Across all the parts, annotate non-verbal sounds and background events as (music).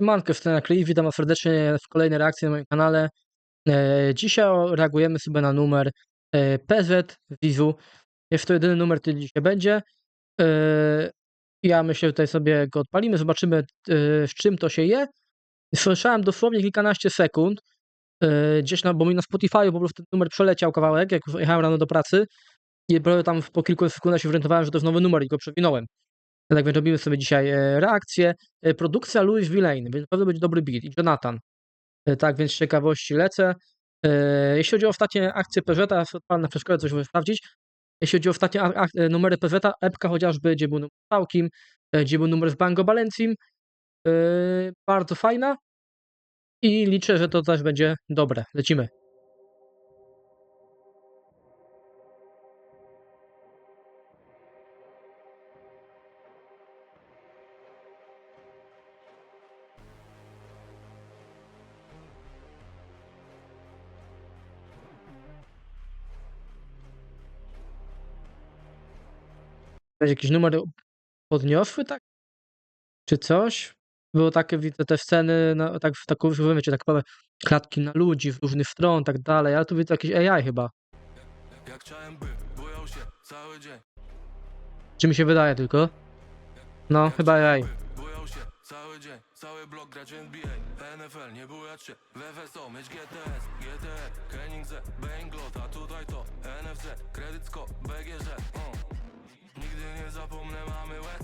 Mankę w na klei, witam serdecznie w kolejnej reakcji na moim kanale. E, dzisiaj reagujemy sobie na numer e, PZ Wizu. Jest to jedyny numer, który dzisiaj będzie. E, ja myślę, że tutaj sobie go odpalimy, zobaczymy w czym to się je. Słyszałem dosłownie kilkanaście sekund, gdzieś na, bo mi na Spotify po prostu ten numer przeleciał kawałek, jak jechałem rano do pracy i tam po kilku sekundach się zorientowałem, że to jest nowy numer i go przewinąłem. Tak więc robimy sobie dzisiaj e, reakcję. E, Produkcja Louis Villain, więc pewno będzie dobry beat i Jonathan. E, Tak więc z ciekawości lecę. Jeśli chodzi o ostatnie akcje PZ, odpalam na przeszkodę, coś muszę sprawdzić. Jeśli chodzi o ostatnie numery PZ, epka chociażby, gdzie był numer z gdzie był numer z Bango Balencim. Bardzo fajna. I liczę, że to też będzie dobre. Lecimy. Jakiś numer podniosły, tak? Czy coś? Było takie, widzę te sceny, no, tak w taką, wiecie, tak powiem, klatki na ludzi z różnych stron, tak dalej, ale tu widzę jakieś AI chyba. Jak chciałem by, bujał się cały dzień Czy mi się wydaje tylko? No, chyba AI. by, bujał się cały dzień Cały blok grać w NBA NFL, nie bujać się W FSO, mieć GTS, GTR Kenning Z, Banglot, a tutaj to NFC, BGŻ uh. Nigdy nie zapomnę mamy łez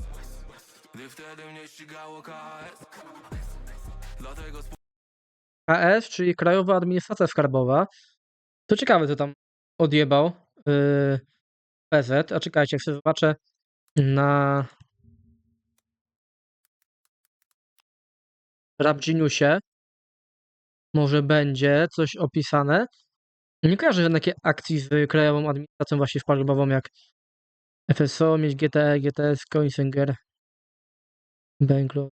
Gdy wtedy mnie ścigało KS Dlatego KS, czyli Krajowa Administracja Skarbowa. To ciekawe, co tam odjebał yy, PZ. A czekajcie, sobie zobaczę na Rap Geniusie. Może będzie coś opisane. Nie kojarzę żadnej takiej akcji z Krajową Administracją właśnie Skarbową jak FSO, mieć GTE, GTS, Coinsinger, Banklot.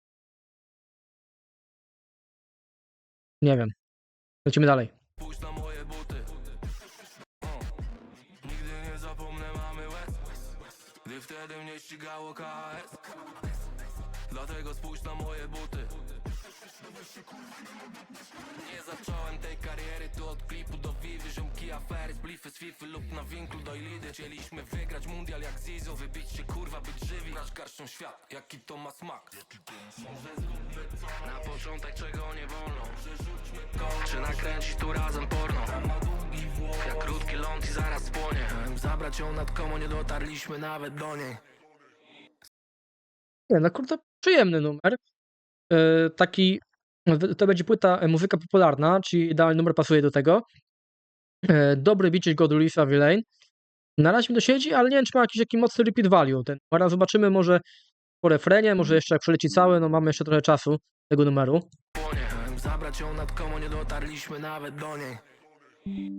Nie wiem. Lecimy dalej. Wtedy mnie ścigało KS Dlatego spójrz na moje buty Nie zacząłem tej kariery tu od klipu do Vivy Ziomki afery, splify z Fify lub na winklu do lidy Chcieliśmy wygrać mundial jak Zizo Wybić się kurwa, być żywi. Nasz garścią świat, jaki to ma smak. Może zróbmy co? Na początek czego nie wolno. Czy nakręcić tu razem porno? Jak krótki ląd i zaraz spłonie. Zabrać ją nad komu, nie dotarliśmy nawet do niej. Nie, no kurde, przyjemny numer. Yy, taki, to będzie płyta e, muzyka popularna, czyli idealny numer pasuje do tego. Yy, dobry bicik go od Louisa Villain. Na razie mi to siedzi, ale nie wiem, czy ma jakiś taki mocny repeat value. Ten numer. Zobaczymy może po refrenie, może jeszcze jak przeleci cały, no mamy jeszcze trochę czasu tego numeru. zabrać ją nad komu, nie dotarliśmy nawet do niej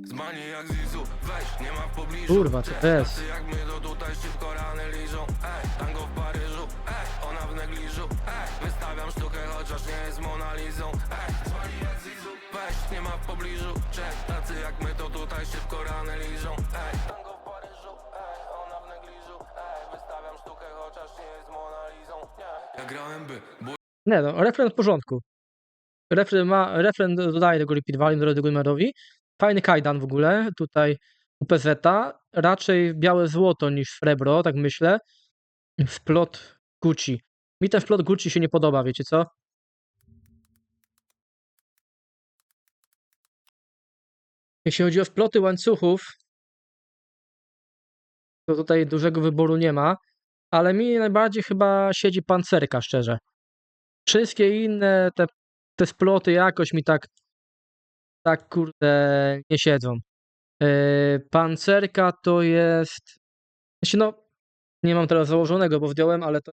Zmanie jak Zizu, weź, nie ma w pobliżu Kurwa, co to jest? Jak my to tutaj szybko rany liżą Ej, tango w Paryżu, ej, ona w negliżu Ej, wystawiam sztukę, chociaż nie jest Monalizą Ej, zmanie jak Zizu, weź, nie ma w pobliżu Czek, tacy jak my tutaj szybko rany liżą Ej, tango w Paryżu, ej, ona w negliżu Ej, wystawiam sztukę, chociaż nie jest Monalizą Nie, ja grałem by, bo Nie no, refren w porządku. Refren, ma, refren dodaje tego repeat value do tego numerowi. Fajny kajdan w ogóle, tutaj u PZ. Raczej białe złoto niż srebro, tak myślę. Wplot Gucci. Mi ten wplot Gucci się nie podoba, wiecie co? Jeśli chodzi o wploty łańcuchów, to tutaj dużego wyboru nie ma, ale mi najbardziej chyba siedzi pancerka, szczerze. Wszystkie inne te, te sploty jakoś mi tak tak kurde nie siedzą. Yy, pancerka to jest. Znaczy no, nie mam teraz założonego, bo wziąłem, ale to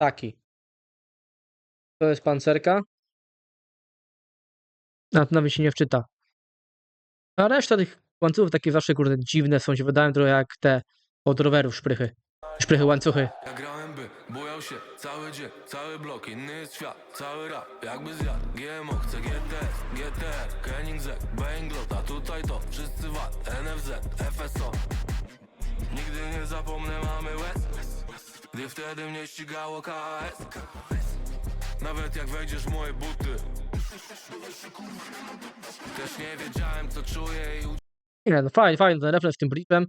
taki. To jest pancerka. A to się nie wczyta. A reszta tych łańcuchów takie zawsze kurde dziwne są, się wydają trochę jak te od rowerów szprychy. Szprychy łańcuchy. Ja grałem by, bujał się cały dzień, cały blok, inny jest świat, cały rap, jakby zjadł GMO, chcę GTS, GTR, Kenning Z, Banglot, a tutaj to, wszyscy VAT, NFZ, FSO Nigdy nie zapomnę mamy łez, gdy wtedy mnie ścigało KS Nawet jak wejdziesz w moje buty Też nie wiedziałem co czuję i Nie, no fajnie, fajny ten refren z tym briefem.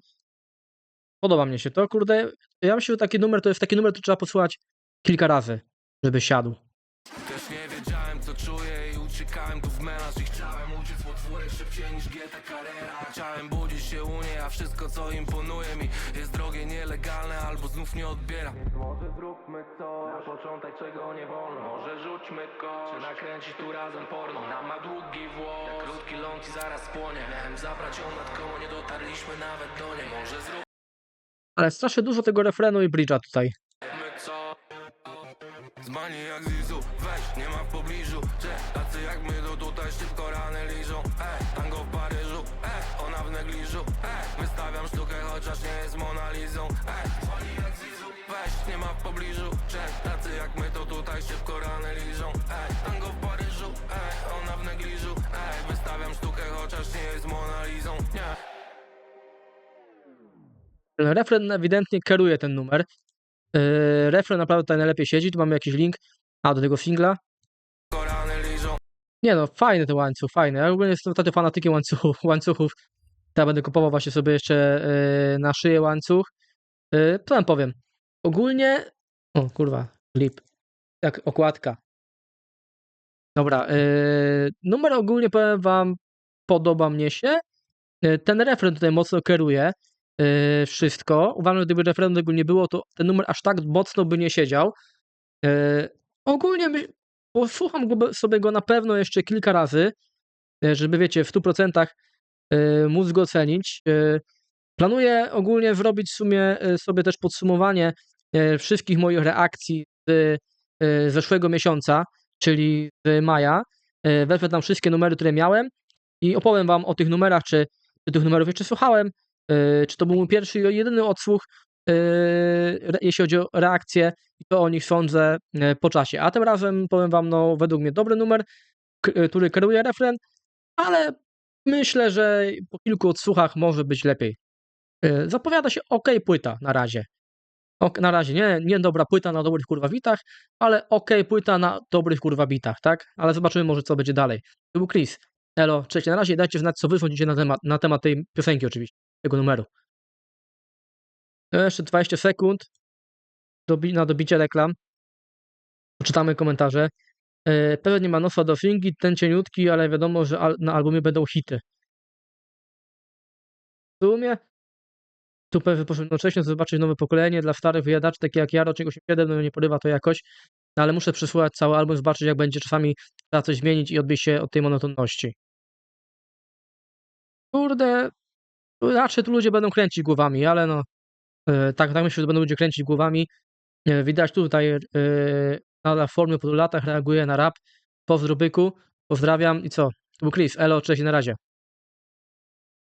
Podoba mnie się to, kurde. Ja myślę, że taki numer to jest taki numer, to trzeba posłuchać kilka razy, żeby siadł. Też nie wiedziałem co czuję i uciekałem tu w melanż Potwórek szybciej niż GTA Carrera. Chciałem budzić się u niej, a wszystko co imponuje mi Jest drogie, nielegalne albo znów nie odbiera. Może zróbmy to, na początek czego nie wolno. Może rzućmy kosz, czy nakręcić tu razem porno? Ona ma długi włos, jak krótki ląd i zaraz płonie. Miałem zabrać ją nad koło, nie dotarliśmy nawet do niej. Może zróbmy Ale strasznie dużo tego refrenu i bridge'a tutaj. Zbani jak Zizu, weź, nie ma w pobliżu Cze, tacy jak my to tutaj szybko rany liżą. Ej, tango w Paryżu, ej, ona w negliżu. Ej, wystawiam sztukę, chociaż nie jest Monalizą Ej, dzwoni jak Zizu, weź, nie ma w pobliżu Cze, tacy jak my to tutaj szybko rany liżą. Ej, tango w Paryżu, ej, ona w negliżu. Ej, wystawiam sztukę, chociaż nie jest Monalizą Nie. Refren ewidentnie kieruje ten numer. Yy, refren naprawdę tutaj najlepiej siedzi. Tu mamy jakiś link a, do tego singla. Nie no, fajny ten łańcuch, fajny. Ja ogólnie jestem takim fanatykiem łańcuchów. (laughs) łańcuchów. Ja będę kupował właśnie sobie jeszcze yy, na szyję łańcuch. Yy, co tam powiem? Ogólnie... O kurwa, klip. Jak okładka. Dobra, yy, numer ogólnie powiem wam, podoba mnie się. Yy, ten refren tutaj mocno kieruje yy, wszystko. Uważam, że gdyby refrenu tego nie było, to ten numer aż tak mocno by nie siedział. Yy, ogólnie my, posłucham go, sobie go na pewno jeszcze kilka razy, yy, żeby wiecie, w 100% yy, móc go ocenić. Yy, planuję ogólnie zrobić w sumie yy, sobie też podsumowanie yy, wszystkich moich reakcji z zeszłego miesiąca, czyli z maja. Wezmę tam wszystkie numery, które miałem i opowiem wam o tych numerach, czy, czy tych numerów jeszcze słuchałem, czy to był mój pierwszy i jedyny odsłuch, yy, jeśli chodzi o reakcję i to o nich sądzę yy, po czasie. A tym razem powiem wam, no według mnie dobry numer, yy, który kieruje refren, ale myślę, że po kilku odsłuchach może być lepiej. Yy, Zapowiada się ok płyta na razie. Ok, na razie nie, nie dobra płyta na dobrych kurwa bitach, ale ok płyta na dobrych kurwa bitach, tak? Ale zobaczymy może co będzie dalej. To był Chris. Elo, cześć, na razie dajcie znać co wy sądzicie na temat, na temat tej piosenki oczywiście, tego numeru. Jeszcze 20 sekund na dobicie reklam. Poczytamy komentarze. E, Pewnie nie ma nosa do fingi, ten cieniutki, ale wiadomo, że na albumie będą hity. W sumie poszedł jednocześnie zobaczyć nowe pokolenie dla starych wyjadaczy, takie jak ja, rocznik 87, no nie porywa to jakoś, no ale muszę przesłuchać cały album, zobaczyć jak będzie czasami trzeba coś zmienić i odbić się od tej monotonności. Kurde, raczej tu ludzie będą kręcić głowami, ale no, e, tak, tak myślę, że będą ludzie kręcić głowami. E, Widać tutaj e, w formie po latach reaguje na rap. Pozdro byku, pozdrawiam i co? To był Chris, elo, cześć na razie.